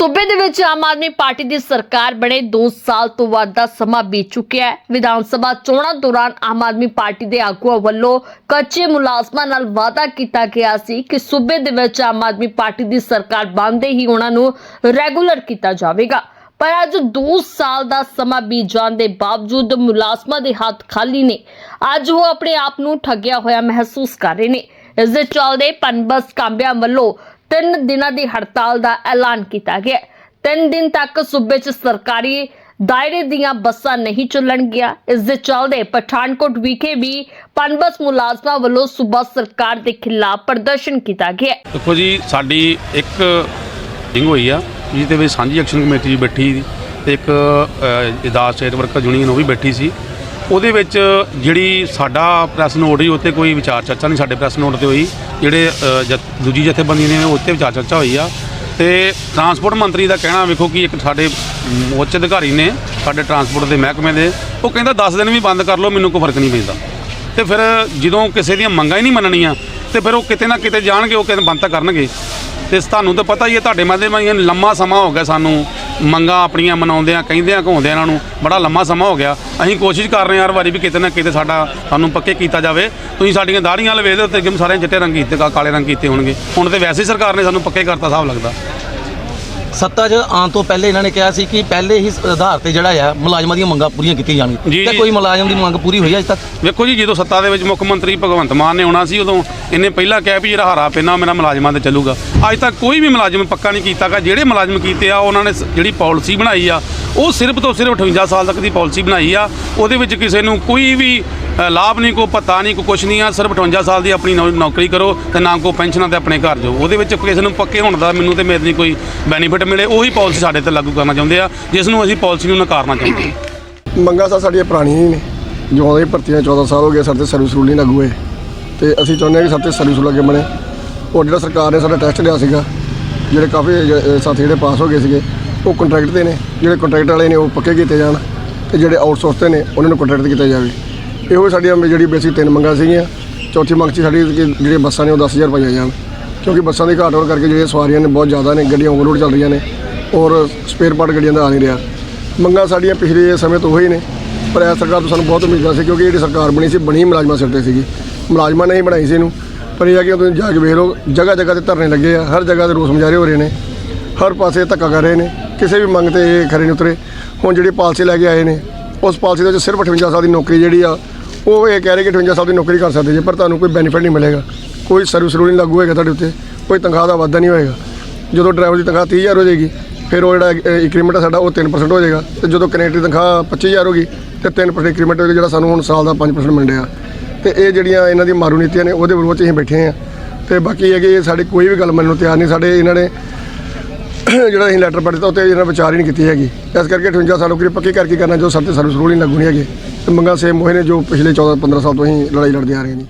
ਸੂਬੇ ਦੇ ਵਿੱਚ ਆਮ ਆਦਮੀ ਪਾਰਟੀ ਦੀ ਸਰਕਾਰ ਬਣੇ 2 ਸਾਲ ਤੋਂ ਵੱਧ ਦਾ ਸਮਾਂ ਬੀਤ ਚੁੱਕਿਆ ਹੈ। ਵਿਧਾਨ ਸਭਾ ਚੋਣਾਂ ਦੌਰਾਨ ਆਮ ਆਦਮੀ ਪਾਰਟੀ ਦੇ ਆਗੂਆਂ ਵੱਲੋਂ ਕੱਚੇ ਮੁਲਾਜ਼ਮਾਂ ਨਾਲ ਵਾਅਦਾ ਕੀਤਾ ਗਿਆ ਸੀ ਕਿ ਸੂਬੇ ਦੇ ਵਿੱਚ ਆਮ ਆਦਮੀ ਪਾਰਟੀ ਦੀ ਸਰਕਾਰ ਬਣਦੇ ਹੀ ਉਹਨਾਂ ਨੂੰ ਰੈਗੂਲਰ ਕੀਤਾ ਜਾਵੇਗਾ। ਪਰ ਅੱਜ 2 ਸਾਲ ਦਾ ਸਮਾਂ ਬੀਤ ਜਾਣ ਦੇ ਬਾਵਜੂਦ ਮੁਲਾਜ਼ਮਾਂ ਦੇ ਹੱਥ ਖਾਲੀ ਨੇ। ਅੱਜ ਉਹ ਆਪਣੇ ਆਪ ਨੂੰ ਠੱਗਿਆ ਹੋਇਆ ਮਹਿਸੂਸ ਕਰ ਰਹੇ ਨੇ। ਇਸ ਦੇ ਚੱਲਦੇ ਪਨਬਸ ਕਾਂਬਿਆਂ ਵੱਲੋਂ ਤਿੰਨ ਦਿਨਾਂ ਦੀ ਹੜਤਾਲ ਦਾ ਐਲਾਨ ਕੀਤਾ ਗਿਆ। ਤਿੰਨ ਦਿਨ ਤੱਕ ਸੂਬੇ 'ਚ ਸਰਕਾਰੀ ਦਾਇਰੇ ਦੀਆਂ ਬੱਸਾਂ ਨਹੀਂ ਚੱਲਣਗੀਆਂ ਇਸ ਦੇ ਚੱਲਦੇ ਪਠਾਨਕੋਟ ਵਿਖੇ ਵੀ ਪਨਬਸ ਮੁਲਾਜ਼ਮਾਂ ਵੱਲੋਂ ਸੂਬਾ ਸਰਕਾਰ ਦੇ ਖਿਲਾਫ ਪ੍ਰਦਰਸ਼ਨ ਕੀਤਾ ਗਿਆ। ਦੇਖੋ ਜੀ, ਸਾਡੀ ਇੱਕ ਮੀਟਿੰਗ ਹੋਈ ਆ, ਜਿਹਦੇ ਵਿੱਚ ਸਾਂਝੀ ਐਕਸ਼ਨ ਕਮੇਟੀ ਬੈਠੀ ਤੇ ਇੱਕ ਇਦਾਸ ਸਟੇਟ ਵਰਕਰ ਯੂਨੀਅਨ ਉਹ ਵੀ ਬੈਠੀ ਸੀ। ਉਹਦੇ ਵਿੱਚ ਜਿਹੜੀ ਸਾਡਾ ਪ੍ਰੈਸ ਨੋਟ ਸੀ ਉੱਤੇ ਕੋਈ ਵਿਚਾਰ ਚਰਚਾ ਨਹੀਂ ਸਾਡੇ ਪ੍ਰੈਸ ਨੋਟ ਤੇ ਹੋਈ। ਜਿਹੜੇ ਅ, ਦੂਜੀ ਜਥੇਬੰਦੀ ਨੇ ਉੱਤੇ ਵਿਚਾਰ ਚਰਚਾ ਹੋਈ ਆ। ਤੇ ਟਰਾਂਸਪੋਰਟ ਮੰਤਰੀ ਦਾ ਕਹਿਣਾ ਵੇਖੋ ਕਿ ਇੱਕ ਸਾਡੇ ਉੱਚ ਅਧਿਕਾਰੀ ਨੇ ਸਾਡੇ ਟਰਾਂਸਪੋਰਟ ਦੇ ਮਹਿਕਮੇ ਦੇ ਉਹ ਕਹਿੰਦਾ 10 ਦਿਨ ਵੀ ਬੰਦ ਕਰ ਲਓ ਮੈਨੂੰ ਕੋਈ ਫ਼ਰਕ ਨਹੀਂ ਪੈਂਦਾ। ਤੇ ਫਿਰ ਜਦੋਂ ਕਿਸੇ ਦੀਆਂ ਮੰਗਾਂ ਹੀ ਨਹੀਂ ਮੰਨਣੀਆਂ ਤੇ ਫਿਰ ਉਹ ਕਿਤੇ ਨਾ ਕਿਤੇ ਜਾਣਗੇ ਉਹ ਕਹਿੰਦੇ ਬੰਦ ਤਾਂ ਕਰਨਗੇ। ਤੇ ਤੁਹਾਨੂੰ ਤਾਂ ਪਤਾ ਹੀ ਹੈ ਤੁਹਾਡੇ ਮਾਧਿਅਮ ਰਾਹੀਂ ਲੰਮਾ ਸਮਾਂ ਹੋ ਗਿਆ ਸਾਨੂੰ। ਮੰਗਾਂ ਆਪਣੀਆਂ ਮਨਾਉਂਦਿਆਂ, ਕਹਿੰਦਿਆਂ ਘਾਉਂਦਿਆਂ ਇਹਨਾਂ ਨੂੰ ਬੜਾ ਲੰਮਾ ਸਮਾਂ ਹੋ ਗਿਆ। ਅਸੀਂ ਕੋਸ਼ਿਸ਼ ਕਰ ਰਹੇ ਹਾਂ ਹਰ ਵਾਰੀ ਵੀ ਕਿਤੇ ਨਾ ਕਿਤੇ ਸਾਡਾ ਸਾਨੂੰ ਪੱਕੇ ਕੀਤਾ ਜਾਵੇ। ਤੁਸੀਂ ਸਾਡੀਆਂ ਦਾੜੀਆਂ ਲਵੇ ਦੇ ਉੱਤੇ ਜਿਵੇਂ ਸਾਰੇ ਚਿੱਟੇ ਰੰਗ ਕੀਤੇ, ਕਾ- ਕਾਲੇ ਰੰਗ ਕੀਤੇ ਹੋਣਗੇ। ਹੁਣ ਤੇ ਵੈਸੇ ਹੀ ਸਰਕਾਰ ਨੇ ਸਾਨੂੰ ਪੱਕੇ ਕਰਤਾ ਹਿਸਾਬ ਲੱਗਦਾ। ਸੱਤਾ 'ਚ ਆਉਣ ਤੋਂ ਪਹਿਲੇ ਇਹਨਾਂ ਨੇ ਕਿਹਾ ਸੀ ਕਿ ਪਹਿਲੇ ਹੀ ਆਧਾਰ ਤੇ ਜਿਹੜਾ ਆ ਮੁਲਾਜ਼ਮਾਂ ਦੀਆਂ ਮੰਗਾਂ ਪੂਰੀਆਂ ਕੀਤੀਆਂ ਜਾਣਗੀਆਂ। ਤੇ। ਕੋਈ ਮੁਲਾਜ਼ਮ ਦੀ ਮੰਗ ਪੂਰੀ ਹੋਈ ਅਜੇ ਤੱਕ? ਵੇਖੋ ਜੀ ਜਦੋਂ ਸੱਤਾ ਦੇ ਵਿੱਚ ਮੁੱਖ ਮੰਤਰੀ ਭਗਵੰਤ ਮਾਨ ਨੇ ਆਉਣਾ ਸੀ ਉਦੋਂ ਇਹਨੇ ਪਹਿਲਾਂ ਕਿਹਾ ਵੀ ਜਿਹੜਾ ਹਾਰਾ ਪੈਨਾ ਮੇਰਾ ਮੁਲਾਜ਼ਮਾਂ ਤੇ ਚੱਲੂਗਾ। ਅੱਜ ਤੱਕ ਕੋਈ ਵੀ ਮੁਲਾਜ਼ਮ ਪੱਕਾ ਨਹੀਂ ਕੀਤਾਗਾ। ਜਿਹੜੇ ਮੁਲਾਜ਼ਮ ਕੀਤੇ ਆ ਉਹਨਾਂ ਨੇ ਜਿਹੜੀ ਪਾਲਿਸੀ ਬਣਾਈ ਆ ਉਹ ਸਿਰਫ ਤੋਂ ਸਿਰਫ 58 ਸਾਲ ਤੱਕ ਦੀ ਪਾਲਿਸੀ ਬਣਾਈ ਆ। ਉਹਦੇ ਵਿੱਚ ਕਿਸੇ ਨੂੰ ਕੋਈ ਵੀ ਲਾਭ ਨਹੀਂ ਕੋਈ ਪਤਾ ਨਹੀਂ ਕੋਈ ਕੁਛ ਨਹੀਂ ਆ ਸਿਰਫ 58 ਸਾਲ ਦੀ ਆਪਣੀ ਨੌ- ਨੌਕਰੀ ਕਰੋ ਤੇ ਨਾ ਕੋਈ ਪੈਨਸ਼ਨਾਂ ਤੇ ਆਪਣੇ ਘਰ ਜਾਓ। ਉਹਦੇ ਵਿੱਚ ਕਿਸੇ ਨੂੰ ਪੱਕੇ ਹੋਣ ਦਾ ਮੈਨੂੰ ਤੇ ਮੇਰੇ ਨਹੀਂ ਕੋਈ ਬੈਨੀਫਿਟ ਮਿਲੇ ਉਹੀ ਪਾਲਿਸੀ ਸਾਡੇ ਤੇ ਲਾਗੂ ਕਰਨਾ ਚਾਹੁੰਦੇ ਆ ਜਿਸ ਨੂੰ ਅਸੀਂ ਪਾਲਿਸੀ ਨੂੰ ਨਕਾਰਨਾ ਚਾਹੁੰਦੇ ਹਾਂ ਮੰਗਾਂ ਸਾ ਸਾਡੀਆਂ ਪੁਰਾਣੀਆਂ ਹੀ ਨੇ। ਜਦੋਂ ਦੀ ਭਰਤੀਆਂ 14 ਸਾਲ ਹੋ ਗਏ ਸਾਡੇ ਤੇ ਸਰਵਿਸ ਰੂਲ ਨਹੀਂ ਲਾਗੂ ਹੋਏ। ਤੇ ਅਸੀਂ ਚਾਹੁੰਦੇ ਹਾਂ ਕਿ ਸਾਡੇ ਤੇ ਸਰਵਿਸ ਰੂਲ ਅੱਗੇ ਬਣੇ। ਉਹ ਜਿਹੜਾ ਸਰਕਾਰ ਨੇ ਸਾਡਾ ਟੈਸਟ ਲਿਆ ਸੀਗਾ ਜਿਹੜੇ ਕਾਫੀ ਜ- ਅ, ਸਾਥੀ ਜਿਹੜੇ ਪਾਸ ਹੋ ਗਏ ਸੀਗੇ ਉਹ ਕੰਟਰੈਕਟ ਦੇ ਨੇ। ਜਿਹੜੇ ਕੰਟਰੈਕਟ ਵਾਲੇ ਨੇ ਉਹ ਪੱਕੇ ਕੀਤੇ ਜਾਣ। ਤੇ ਜਿਹੜੇ ਆਊਟਸੋਰਸ ਤੇ ਨੇ ਉਹਨਾਂ ਨੂੰ ਕੰਟਰੈਕਟ ਕੀਤਾ ਜਾਵੇ। ਇਹੋ ਸਾਡੀਆਂ ਜਿਹੜੀ ਬੇਸਿਕ ਤਿੰਨ ਮੰਗਾਂ ਸੀਗੀਆਂ। ਚੌਥੀ ਮੰਗ 'ਚ ਸਾਡੀ ਕਿ ਜਿਹੜੀਆਂ ਬੱਸਾਂ ਨੇ ਉਹ 10000 ਪਾਈਆਂ ਜਾਣ ਕਿਉਂਕਿ ਬੱਸਾਂ ਦੀ ਘਾਟ ਹੋਣ ਕਰਕੇ ਜਿਹੜੀਆਂ ਸਵਾਰੀਆਂ ਨੇ ਬਹੁਤ ਜ਼ਿਆਦਾ ਨੇ, ਗੱਡੀਆਂ ਓਵਰਲੋਡ ਚੱਲ ਰਹੀਆਂ ਨੇ ਔਰ ਸਪੇਅਰ ਪਾਰਟ ਗੱਡੀਆਂ ਦਾ ਆ ਨਹੀਂ ਰਿਹਾ। ਮੰਗਾਂ ਸਾਡੀਆਂ ਪਿਛਲੇ ਸਮੇਂ ਤੋਂ ਉਹੀ ਨੇ, ਪਰ ਇਹ ਸਰਕਾਰ ਤੋਂ ਸਾਨੂੰ ਬਹੁਤ ਉਮੀਦਾਂ ਸੀ ਕਿਉਂਕਿ ਜਿਹੜੀ ਸਰਕਾਰ ਬਣੀ ਸੀ, ਬਣੀ ਮੁਲਾਜ਼ਮਾਂ ਸਿਰ ਤੇ ਸੀਗੀ। ਮੁਲਾਜ਼ਮਾਂ ਨੇ ਹੀ ਬਣਾਈ ਸੀ ਇਹਨੂੰ। ਪਰ ਇਹ ਆ ਕਿ ਤੁਸੀਂ ਜਾ ਕੇ ਵੇਖ ਲਓ ਜਗ੍ਹਾ ਜਗ੍ਹਾ ਤੇ ਧਰਨੇ ਲੱਗੇ ਆ, ਹਰ ਜਗ੍ਹਾ ਤੇ ਰੋਸ ਮੁਜ਼ਾਹਰੇ ਹੋ ਰਹੇ ਨੇ। ਹਰ ਪਾਸੇ ਧੱਕਾ ਕਰ ਰਹੇ ਨੇ। ਕਿਸੇ ਵੀ ਮੰਗ ਤੇ ਇਹ ਖਰੇ ਨਹੀਂ ਉਤਰੇ। ਹੁਣ ਜਿਹੜੀ ਪਾਲਿਸੀ ਲੈ ਕੇ ਆਏ ਨੇ, ਉਸ ਪਾਲਿਸੀ ਦੇ ਵਿੱਚ ਸਿਰਫ 58 ਸਾਲ ਦੀ ਨੌਕਰੀ ਜਿਹੜੀ ਆ ਉਹ ਇਹ ਕਹਿ ਰਹੇ ਕਿ 58 ਸਾਲ ਦੀ ਨੌਕਰੀ ਕਰ ਸਕਦੇ ਜੇ, ਪਰ ਤੁਹਾਨੂੰ ਕੋਈ ਬੈਨੀਫਿਟ ਨਹੀਂ ਮਿਲੇਗਾ। ਕੋਈ ਸਰਵਿਸ ਰੂਲ ਨਹੀਂ ਲਾਗੂ ਹੋਏਗਾ ਤੁਹਾਡੇ ਉੱਤੇ, ਕੋਈ ਤਨਖਾਹ ਦਾ ਵਾਧਾ ਨਹੀਂ ਹੋਏਗਾ। ਜਦੋਂ ਡਰਾਈਵਰ ਦੀ ਤਨਖਾਹ 30000 ਹੋ ਜਾਏਗੀ, ਫਿਰ ਉਹ ਜਿਹੜਾ ਇੰਕਰੀਮੈਂਟ ਸਾਡਾ ਉਹ 3% ਹੋ ਜਾਏਗਾ। ਤੇ ਜਦੋਂ ਕਨੈਕਟਰ ਦੀ ਤਨਖਾਹ 25000 ਹੋਗੀ ਤੇ 3% ਇੰਕਰੀਮੈਂਟ ਹੋਏਗਾ ਜਿਹੜਾ ਸਾਨੂੰ ਹੁਣ ਸਾਲ ਦਾ 5% ਮਿਲ ਰਿਹਾ। ਤੇ ਇਹ ਜਿਹੜੀਆਂ ਇਹਨਾਂ ਦੀ ਮਾਰੂ ਨੀਤੀਆਂ ਨੇ, ਉਹਦੇ ਵਿਰੋਧ 'ਚ ਅਸੀਂ ਬੈਠੇ ਆ ਤੇ ਬਾਕੀ ਇਹ ਕਿ ਇਹ ਸਾਡੀ ਕੋਈ ਵੀ ਗੱਲ ਮੰਨਣ ਨੂੰ ਤਿਆਰ ਨਹੀਂ, ਸਾਡੇ ਇਹਨਾਂ ਨੇ ਜਿਹੜਾ ਅਸੀਂ ਲੈਟਰ ਪੜ੍ਹ ਦਿੱਤਾ, ਉੱਤੇ ਇਹਨਾਂ ਵਿਚਾਰ ਹੀ ਨਹੀਂ ਕੀਤੀ ਹੈਗੀ। ਇਸ ਕਰਕੇ 58 ਸਾਲ ਨੌਕਰੀ ਪੱਕੀ ਕਰਕੇ ਕਰਨਾ, ਜੋ ਸਾਡੇ ਸਰਵਿਸ ਰੂਲ ਹੀ ਲੱਗੂ ਨਹੀਂ ਹੈਗੇ। ਮੰਗਾ ਸੇਮ ਹੋਏ ਨੇ ਜੋ ਪਿਛਲੇ 14 15 ਸਾਲ ਤੋਂ ਅਸੀਂ ਲੜਾਈ ਲੜਦੇ ਆ ਰਹੇ ਹਾਂ ਜੀ।